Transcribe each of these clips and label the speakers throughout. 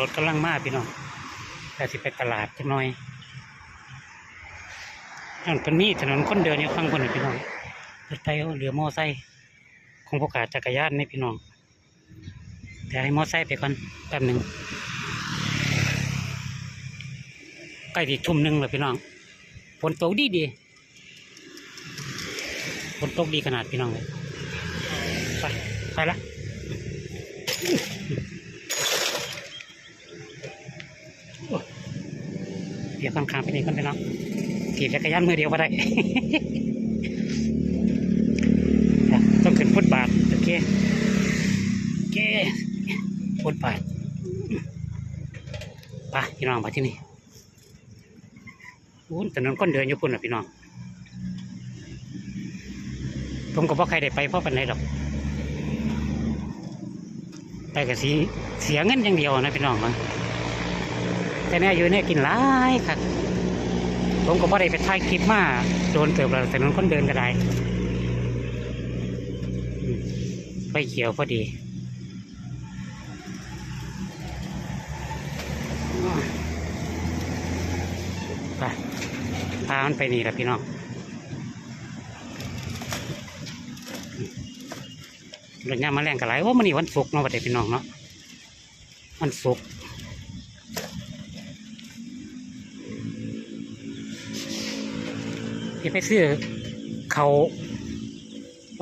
Speaker 1: รถกำลังมาพี่น้องแต่สิไปตลาดจักหน่อยนั่นเป็นมีถนนคนเดินอยู่ข้างบนพี่น้องรถไฟเหลือมอไซค์คงประกาศจักรยานนี่พี่น้องแต่ให้มอไซค์ไปก่อนแป๊บหนึ่งใกล้ที่ทุ่มหนึ่งแล้วพี่น้องฝนตกดีดีฝนตกดีขนาดพี่น้องเลยไปไปละ ดี๋ยวข้างไปนี่ก่อนไปน้องขี่จักรยานมือเดียวก็ได้ต้องขึ้นฟุตบาทโอเคโอเคฟุตบาทไปพี่น้องมาที่นี่อู้ถนนคนเดินอยู่พุ่นอะพี่น้องผมก็บอกใครได้ไปเพราะปันไหนดอกไปกับสีเสียเงินอย่างเดียวนะพี่น้องมั้ง แต่เนี่ยอยู่เนี่ยกินหลายครับผมก็บ่ได้ไปถ่ายคลิปมาโดนเติบแล้วแต่นั้นคนเดินก็ได้ไฟเขียวพอดีไปพามันไปนี่แหละพี่น้องรถยามมาแรงกันหลายโอ้มันนี่วันศุกร์เนาะประเดี๋ยวพี่น้องเนาะวันศุกร์ จะไปซื้อเขา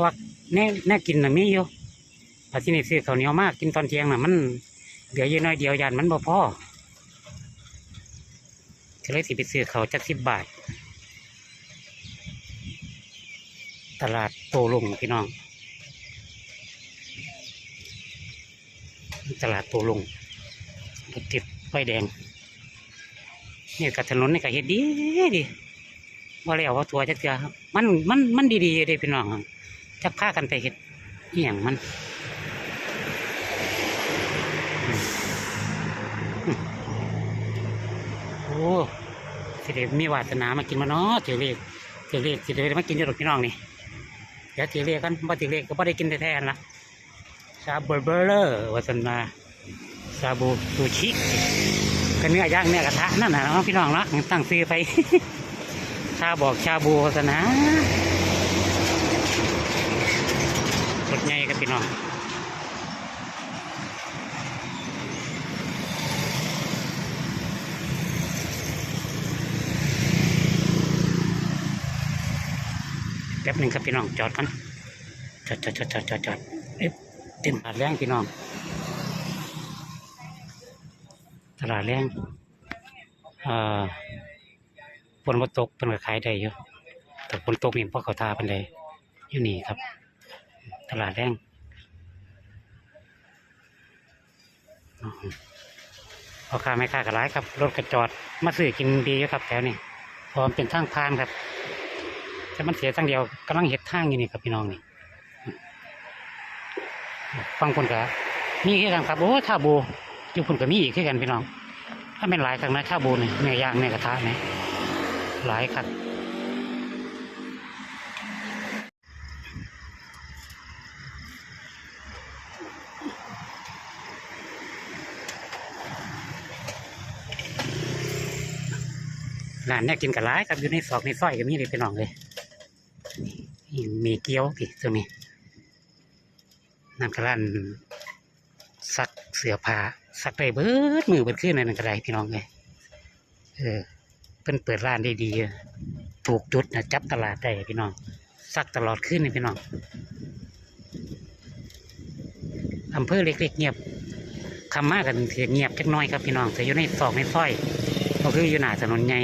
Speaker 1: ว่าแน่แน่กินน่ะมีอยู่แต่ที่นี่ซื้อเขาวเหนียวมากกินตอนเที่ยงน่ะมันเดี๋ยวเยอะน้อยเดียวยานมันบ่พอก็เลยสิไปซื้อเขาจักสิบบาท ตลาดโตลุงพี่น้อง ตลาดโตลุงติดไฟแดงเนี่ยกับถนนนี่ก็เฮ็ดดีดี ว่าแล้วว่าทัวจักเทือครับ มันมันมันดีๆเด้พี่น้องครับจักพากันไปเฮ็ดอีหยังมันโอ้สิเดมีวาสนามากินมาเนาะถือเลขถือเลขสิเดมากินอยู่ดอกพี่น้องนี่เดี๋ยวถือเลขกันบ่ถือเลขก็บ่ได้กินแท้ๆละชาบูเบอร์เลอร์วาสนมาชาบูซูชิก็เนื้อย่างเนื้อกระทะนั่นน่ะเนาะพี่น้องเนาะตั้งซื้อไป ชาบอกชาบูโฆษณารถใหญ่กับพี่น้องแป๊บหนึ่งครับพี่น้องจอดกันจอดจอดจอดจอดจอดจอดเอ๊ะเต็มตลาดแรงพี่น้องตลาดแรงอ่อ ฝนมาตกเป็นก็ขายได้อยู่แต่ฝนตกนี่เพราะเขาทาเป็นไดอยู่นี่ครับ ตลาดแรงพ่อค้าไม่ค้ากันหลายครับ รถกระจอด มาซื้อกินดีอยู่ครับแถวนี้เพอมเป็นทางพานครับ แต่มันเสียทางเดียวกำลังเห็ดทางอยู่นี่ครับพี่น้องนี่ฟังคนก็มีคือกันครับโอ้ชาบูอยู่คนก็มีอีกคือกันพี่น้อง ถ้าเป็นหลายครั้งนะชาบูนี่เนื้อย่างเนื้อกระทะเนี่ย หลายครับร้านเนี่ยกินกับร้ายครับอยู่ในซอกในซอยก็มีเลยพี่น้องเลยมีเกี๊ยวพี่ตรงนี้นั่นก็ร้านซักเสือผ้าซักได้เบิดมือเบิดขึ้นนั่นก็ได้พี่น้องเลยเออ เพิ่นเปิดร้านได้ดีถูกจุดนะจับตลาดได้พี่น้องซักตลอดขึ้นนี่พี่น้องอำเภอเล็กๆเงียบคำมากกันถือเงียบจักหน้อยครับพี่น้องแต่อยู่ในซอกในซอยก็คืออยู่หน้าถนนใหญ่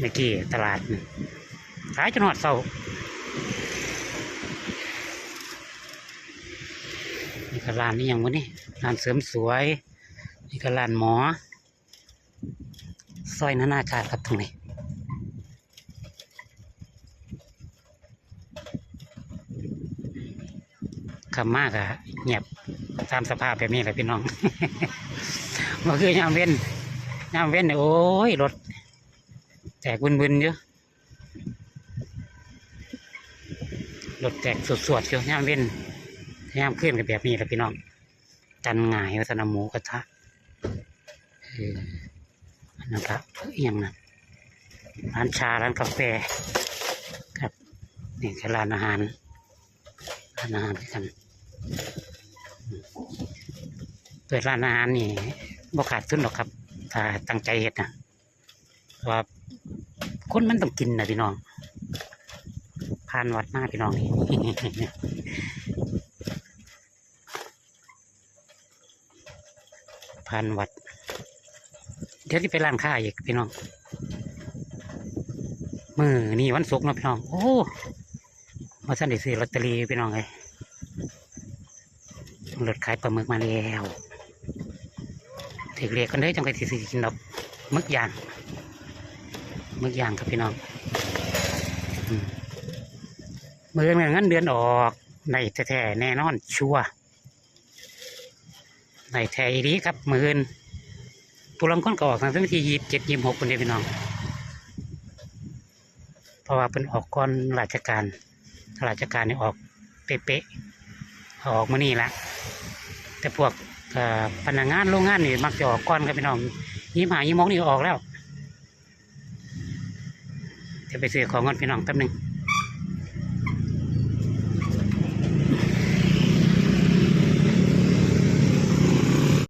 Speaker 1: เมื่อกี้ตลาดนขายจนหอดเศร้านี่ก็ร้านนี้ยังวะนี่ร้านเสริมสวย นี่ก็ร้านหมอซอยนานาชาติครับตรงนี้ คำมากอะเงียบตามสภาพแบบนี้แหละพี่น้องมันคือยามเว้นยามเว้นโอ้ยรถแตกบึนๆเยอะรถแตกสวดๆเยอะยามเว้นยามขึ้นกับแบบนี้แหละพี่น้องจันหงายวัฒนหมูกระทะนนั้นครับอหย่างนั้นร้านชาร้านกาแฟครับนี่คือร้านอาหารร้านอาหารด้วยกันอืมเปิดร้านอาหารนี่บ่ขาดทุนหรอกครับ ถ้าตั้งใจเฮ็ดนะเพราะว่าคนมันต้องกินนะพี่น้องผ่านวัดมาพี่น้องนี่ผ่านวัด เดี๋ยวที่ไปร้านค้าอีกพี่น้องมือนี่วันศุกร์นะพี่น้อง โอ้มาสั่นได้ซื้อลอตเตอรี่พี่น้องเลยรถขายปลาหมึกมาแล้ว ถือเรียกกันได้จังไปสิซื้อกินดอกมึกย่างมึกย่างครับพี่น้องอืมมือเงินเดือนออกในแท้แน่นอนชัวในแท้อีดีครับมือเงินปุรังคนก็ออกตั้งแต่วันที่ยี่สิบเจ็ดยี่สิบหกคนเดียวพี่น้องเพราะว่าเป็นออกก่อนราชการราชการนี่ออกเป๊ะๆออกมานี่ละแต่พวก พนักงานโรงงานนี่มักจะออกก่อนครับพี่น้องยี่หายี่โมงนี่ออกแล้ว จะไปซื้อของก่อนพี่น้องแป๊บหนึง